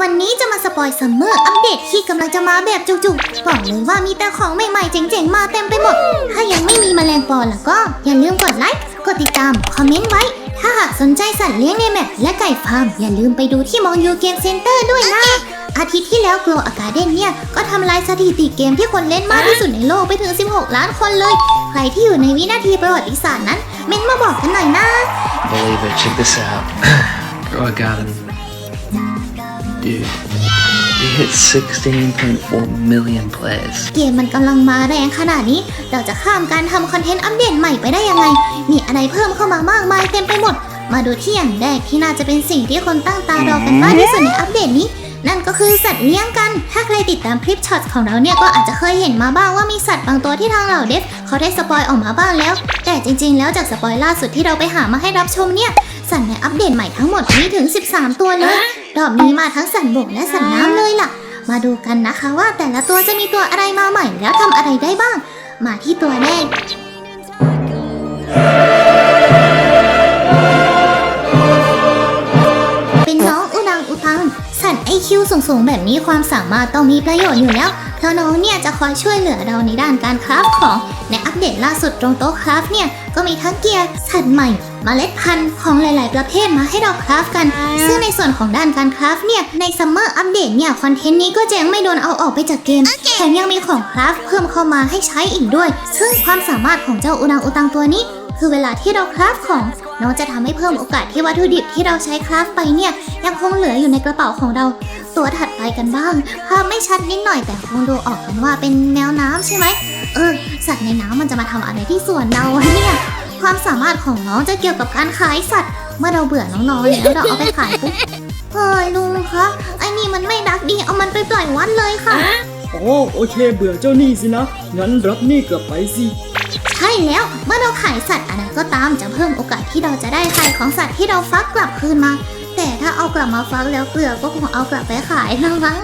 วันนี้จะมาสปอยซัมเมอร์อัปเดตที่กำลังจะมาแบบจุกๆบอกเลยว่ามีแต่ของใหม่ๆ เจ๋งๆ มาเต็มไปหมด ถ้ายังไม่มีแมลงปอแล้วก็ อย่าลืมกดไลค์ กดติดตาม คอมเมนต์ไว้ ถ้าหากสนใจสัตว์เลี้ยงในแมปและไก่ฟาร์ม อย่าลืมไปดูที่มองยูเกมเซ็นเตอร์ด้วยนะ อาทิตย์ที่แล้ว Glow a g a r d e n เนี่ย ก็ทำลายสถิติเกมที่คนเล่นมากที่สุดในโลกไปถึง 16 ล้านคนเลย ใครที่อยู่ในวินาทีประวัติศาสตร์นั้น เม้นมาบอกกันหน่อยนะ Believe it, check this out. Bro, I got him. Dude, it hit 16.4 million plays. เกมมันกำลังมาแรงขนาดนี้ เราจะข้ามการทำคอนเทนต์อัปเดตใหม่ไปได้ยังไง มีอะไรเพิ่มเข้ามามากมายเต็มไปหมด มาดูที่อย่างแรกที่น่าจะเป็นสิ่งที่คนตั้งตารอกันมากที่สุดในอัปเดตนี้ นั่นก็คือสัตว์เลี้ยงกัน ถ้าใครติดตามคลิปช็อตของเราเนี่ยก็อาจจะเคยเห็นมาบ้างว่ามีสัตว์บางตัวที่ทางเหล่าเดฟเขาได้สปอยออกมาบ้างแล้ว แต่จริง ๆ แล้วจากสปอยล่าสุดที่เราไปหามาให้รับชมเนี่ย สัตว์ในอัปเดตใหม่ทั้งหมดมีถึง 13 ตัวเลยรอบนี้มาทั้งสัตว์บกและสัตว์น้ำเลยล่ะ มาดูกันนะคะว่าแต่ละตัวจะมีตัวอะไรมาใหม่แล้วทำอะไรได้บ้าง มาที่ตัวแรก สูงๆแบบนี้ความสามารถต้องมีประโยชน์อยู่แล้ว เพราะน้องเนี่ยจะคอยช่วยเหลือเราในด้านการคราฟของ ในอัปเดตล่าสุดตรงโต๊ะคราฟเนี่ย ก็มีทั้งเกียร์สัตว์ใหม่เมล็ดพันธุ์ของหลาย ๆ ประเภทมาให้เราคราฟกัน ซึ่งในส่วนของด้านการคราฟเนี่ย ในซัมเมอร์อัปเดตเนี่ย คอนเทนต์นี้ก็จะยังไม่โดนเอาออกไปจากเกมแถมยังมีของคราฟเพิ่มเข้ามาให้ใช้อีกด้วย ซึ่งความสามารถของเจ้าอุนังอุตังตัวนี้ คือเวลาที่เราคราฟของน้องจะทำให้เพิ่มโอกาสที่วัตถุดิบที่เราใช้คราฟไปเนี่ย ยังคงเหลืออยู่ในกระเป๋าของเรา ตัวถัดไปกันบ้าง ภาพไม่ชัดนิดหน่อยแต่คงดูออกกันว่าเป็นแนวน้ำใช่ไหม เออ สัตว์ในน้ำมันจะมาทำอะไรที่สวนเราวะเนี่ย ความสามารถของน้องจะเกี่ยวกับการขายสัตว์ เมื่อเราเบื่อน้องๆแล้วเราเอาไปขายปุ๊บเฮ้ยลุงคะไอ้นี่มันไม่รักดีเอามันไปปล่อยวัดเลยค่ะ โอ้โอเคเบื่อเจ้านี่สินะ งั้นรับนี่กลับไปสิใช่แล้วเมื่อเราขายสัตว์อะไรก็ตามจะเพิ่มโอกาสที่เราจะได้ไข่ของสัตว์ที่เราฟักกลับคืนมา แต่ถ้าเอากลับมาฟักแล้วเกลือก็คงเอากลับไปขายนะมั้ง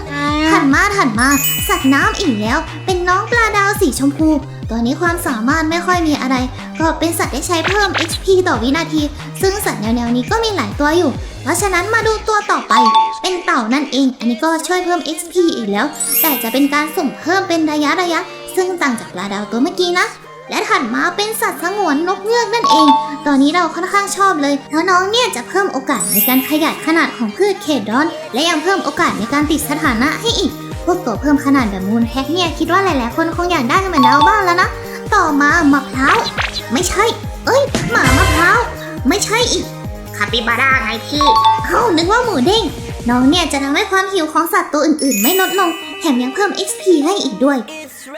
ถัดมาถัดมาสัตว์น้ำอีกแล้ว เป็นน้องปลาดาวสีชมพู ตัวนี้ความสามารถไม่ค่อยมีอะไร ก็เป็นสัตว์ที่ใช้เพิ่ม HP ต่อวินาที ซึ่งสัตว์แนวๆนี้ก็มีหลายตัวอยู่ เพราะฉะนั้นมาดูตัวต่อไป เป็นเต่านั่นเอง อันนี้ก็ช่วยเพิ่ม XP อีกแล้ว แต่จะเป็นการสุ่มเพิ่มเป็นระยะระยะ ซึ่งต่างจากปลาดาวตัวเมื่อกี้นะ และถัดมาเป็นสัตว์สงวนนกเงือกนั่นเอง ตอนนี้เราค่อนข้างชอบเลยเพราะน้องเนี่ยจะเพิ่มโอกาสในการขยายขนาดของพืชเขตร้อน และยังเพิ่มโอกาสในการติดสถานะให้อีก พวกตัวเพิ่มขนาดแบบมูลแพ็กเนี่ยคิดว่าหลายๆคนคงอยากได้กันเหมือนเราบ้างแล้วนะ ต่อมามะพร้าว ไม่ใช่ เอ้ย หมามะพร้าว ไม่ใช่อีก คาปิบาร่าไงพี่ เอ้า นึกว่าหมูเด้ง น้องเนี่ยจะทำให้ความหิวของสัตว์ตัวอื่นๆ ไม่ลดลง แถมยังเพิ่ม XP ให้อีกด้วย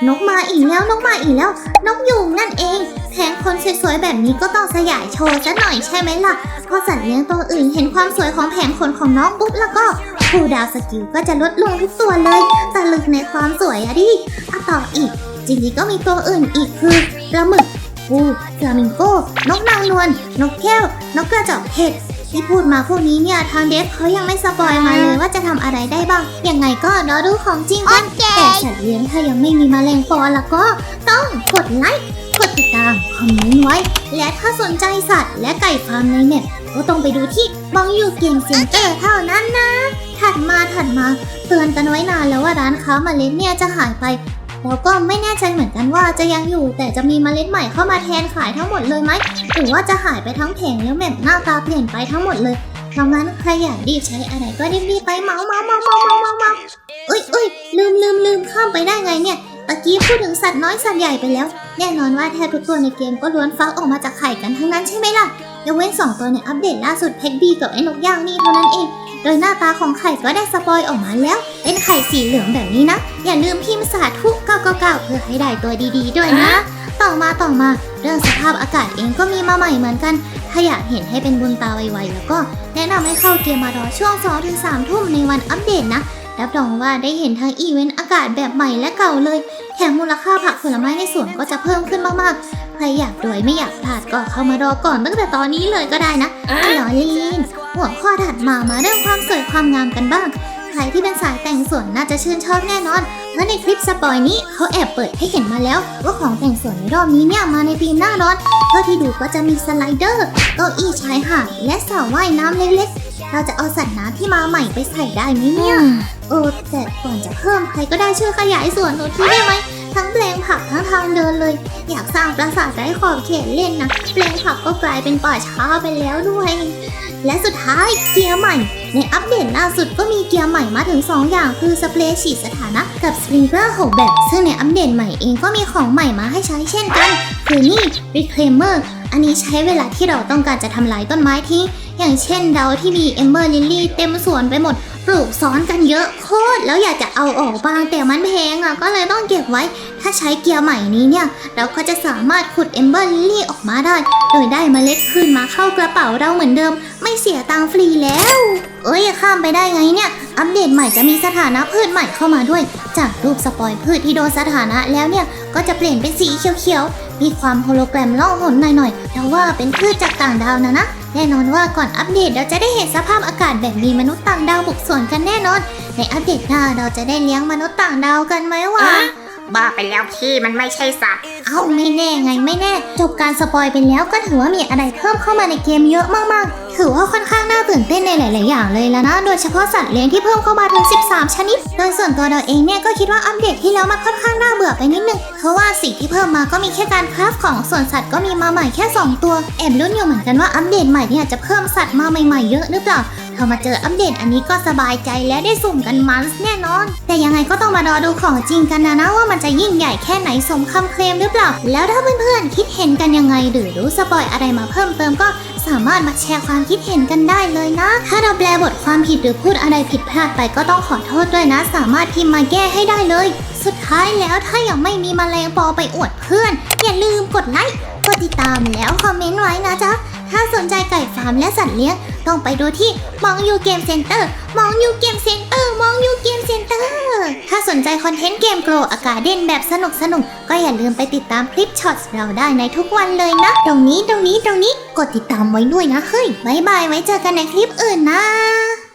นกมาอีกแล้วนกมาอีกแล้ว นกยูงนั่นเองแผงคนสวยๆแบบนี้ก็ต้องสยายโชว์ซะหน่อยใช่ไหมล่ะพราะสัตว์เลี้ยงตัวอื่นเห็นความสวยของแผงขนของน้องปุ๊บแล้วก็คูดาวสกิลก็จะลดลงทุกตัวเลยตะลึกในความสวยอะดิอะต่ออีก จริงๆก็มีตัวอื่นอีกคือปลาหมึกปูฟลามิงโก้นกนางนวลนกแก้วนกกระจอกเทศ ที่พูดมาพวกนี้เนี่ยทางเดฟเขายังไม่สปอยมาเลยว่าจะทำอะไรได้บ้าง ยังไงก็รอดูของจริงกันแต่สัตว์เลี้ยงถ้ายังไม่มีแมลงปอแล้วก็ต้องกดไลค์กดติดตามคอมเมนต์ไว้ และถ้าสนใจสัตว์และไก่ฟาร์มในเน็ตก็ต้องไปดูที่บองยูเกมเซ็นเตอร์เท่านั้นนะ ถัดมาถัดมาเตือนกันไว้นานแล้วว่าร้านค้าเมล็ดเนี่ยจะหายไป แล้วก็ไม่แน่ใจเหมือนกันว่าจะยังอยู่แต่จะมีเมล็ดใหม่เข้ามาแทนขายทั้งหมดเลยไหมหรือว่าจะหายไปทั้งแผงแล้วแบบหน้าตาเปลี่ยนไปทั้งหมดเลยเพราะงั้นใครอยากรีบใช้อะไรก็รีบๆไปเมาเมาเมาเมาเมาเมาเมาเอ้ยเอ้ยลืมลืมลืมข้ามไปได้ไงเนี่ยตะกี้พูดถึงสัตว์น้อยสัตว์ใหญ่ไปแล้ว แน่นอนว่าแทบทุกตัวในเกมก็ล้วนฟักออกมาจากไข่กันทั้งนั้นใช่ไหมล่ะยกเว้นสองตัวในอัปเดตล่าสุดแพ็กบีกับไอ้นกย่างนี่เท่านั้นเอง โดยหน้าตาของไข่ก็ได้สปอยออกมาแล้ว เป็นไข่สีเหลืองแบบนี้นะ อย่าลืมพิมพ์สาธุ999เพื่อให้ได้ตัวดีๆ ด้วยนะ ต่อมาต่อมา เรื่องสภาพอากาศเองก็มีมาใหม่เหมือนกัน ถ้าอยากเห็นให้เป็นบุญตาไวๆแล้วก็ แนะนำให้เข้าเกมมารอช่วง2-3ทุ่มในวันอัปเดตนะรับรองว่าได้เห็นทั้งอีเวนต์อากาศแบบใหม่และเก่าเลย แถมมูลค่าผักผลไม้ในสวนก็จะเพิ่มขึ้นมากๆ ใครอยากรวยไม่อยากพลาดก็เข้ามารอก่อนตั้งแต่ตอนนี้เลยก็ได้นะอ๋อลีนหัวข้อถัดมามาเรื่องความสวยความงามกันบ้าง ใครที่เป็นสายแต่งสวนน่าจะชื่นชอบแน่นอนเพราะในคลิปสปอยนี้เขาแอบเปิดให้เห็นมาแล้ว ว่าของแต่งสวนในรอบนี้เนี่ยมาในธีมหน้าร้อนเท่าที่ดูก็จะมีสไลเดอร์เก้าอี้ชายหาดและสระว่ายน้ำเล็กๆ เราจะเอาสัตว์น้ำที่มาใหม่ไปใส่ได้ไหมเนี่ยเออแต่ก่อนจะเพิ่มใครก็ได้ช่วยขยายส่วนหนูที่ได้ไหมทั้งแปลง ผักทั้งทางเดินเลย อยากสร้างปราสาทไร้ขอบเขตเล่นนะแปลงผักก็กลายเป็นป่าช้าไปแล้วด้วย และสุดท้ายเกียร์ใหม่ ในอัปเดตล่าสุดก็มีเกียร์ใหม่มาถึง 2 อย่างคือสเปรย์ฉีดสถานะกับสปริงเกอร์หกแบบ ซึ่งในอัปเดตใหม่เองก็มีของใหม่มาให้ใช้เช่นกันคือนี่ Reclaimer อันนี้ใช้เวลาที่เราต้องการจะทำลายต้นไม้ทิ้งอย่างเช่นเดาที่มี Ember Lily เต็มสวนไปหมด ปลูกซ้อนกันเยอะโคตรแล้วอยากจะเอาออกบ้างแต่มันแพงอะก็เลยต้องเก็บไว้ ถ้าใช้เกียร์ใหม่นี้เนี่ย เราก็จะสามารถขุด Ember Lily ออกมาได้ โดยได้เมล็ดคืนมาเข้ากระเป๋าเราเหมือนเดิม ไม่เสียตังฟรีแล้ว เอ้ยข้ามไปได้ไงเนี่ย อัปเดตใหม่จะมีสถานะพืชใหม่เข้ามาด้วย จากรูปสปอยพืชที่โดนสถานะแล้วเนี่ย ก็จะเปลี่ยนเป็นสีเขียวๆ มีความโฮโลแกรมล่องหนหน่อยๆแต่ว่าเป็นพืชจากต่างดาวนะนะ แน่นอนว่าก่อนอัปเดตเราจะได้เห็นสภาพอากาศแบบมีมนุษย์ต่างดาวบุกสวนกันแน่นอน ในอัปเดตหน้าเราจะได้เลี้ยงมนุษย์ต่างดาวกันไหมวะ บ้าไปแล้วพี่มันไม่ใช่สัตว์ เอ้าไม่แน่ไงไม่แน่ จบการสปอยไปแล้วก็ถือว่ามีอะไรเพิ่มเข้ามาในเกมเยอะมากๆ ถือว่าค่อนข้างน่าตื่นเต้นในหลาย ๆ อย่างเลยแล้วนะ โดยเฉพาะสัตว์เลี้ยงที่เพิ่มเข้ามาถึง 13 ชนิด โดยส่วนตัวเราเองเนี่ยก็คิดว่าอัปเดตที่แล้วมันค่อนข้างน่าเบื่อไปนิดนึง เพราะว่าสิ่งที่เพิ่มมาก็มีแค่การคราฟของส่วนสัตว์ก็มีมาใหม่แค่ 2 ตัวแอบลุ้นอยู่เหมือนกันว่าอัปเดตใหม่เนี่ยจะเพิ่มสัตว์มาใหม่ ๆ เยอะหรือเปล่า พอมาเจออัปเดตอันนี้ก็สบายใจและได้สุ่มกันมันแน่นอน แต่ยังไงก็ต้องมารอดูของจริงกันนะนะว่ามันจะยิ่งใหญ่แค่ไหนสมคำเคลมหรือเปล่า แล้วถ้าเพื่อนๆคิดเห็นกันยังไงหรือรู้สปอยอะไรมาเพิ่มเติมก็สามารถมาแชร์ความคิดเห็นกันได้เลยนะ ถ้าเราแปลบทความผิดหรือพูดอะไรผิดพลาดไปก็ต้องขอโทษด้วยนะ สามารถพิมพ์มาแก้ให้ได้เลย สุดท้ายแล้วถ้ายังไม่มีมแมลงปอไปอวดเพื่อน อย่าลืมกดไลค์ กดติดตามแล้วคอมเมนต์ไว้นะจ๊ะ ถ้าสนใจไก่ฟาร์มและสัตว์เลี้ยง ต้องไปดูที่มองยูเกมเซ็นเตอร์มองยูเกมเซ็นเตอร์มองยูเกมเซ็นเตอร์ถ้าสนใจคอนเทนต์เกมโกลอากาเด่นแบบสนุกสนุกก็อย่าลืมไปติดตามคลิปช็อตเราได้ในทุกวันเลยนะ ตรงนี้ตรงนี้ตรงนี้กดติดตามไว้ด้วยนะเฮ้ยบายบายไว้เจอกันในคลิปอื่นนะ